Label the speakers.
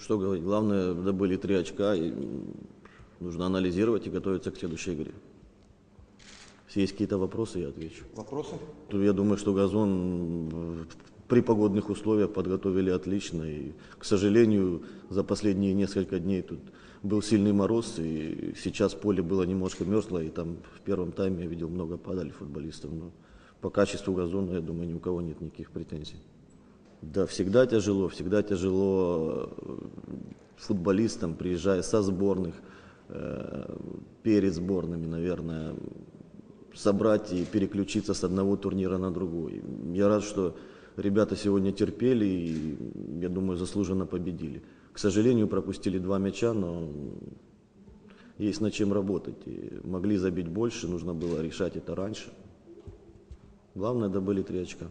Speaker 1: что говорить, главное, добыли три очка, и нужно анализировать и готовиться к следующей игре. Если есть какие-то вопросы, я отвечу.
Speaker 2: Вопросы?
Speaker 1: Я думаю, что газон при погодных условиях подготовили отлично. И, к сожалению, за последние несколько дней тут был сильный мороз, и сейчас поле было немножко мерзлое, и там в первом тайме я видел много падали футболистов. Но по качеству газона, я думаю, ни у кого нет никаких претензий. Да, всегда тяжело, всегда тяжело э, футболистам, приезжая со сборных, э, перед сборными, наверное, собрать и переключиться с одного турнира на другой. Я рад, что ребята сегодня терпели и, я думаю, заслуженно победили. К сожалению, пропустили два мяча, но есть над чем работать. И могли забить больше, нужно было решать это раньше. Главное, добыли три очка.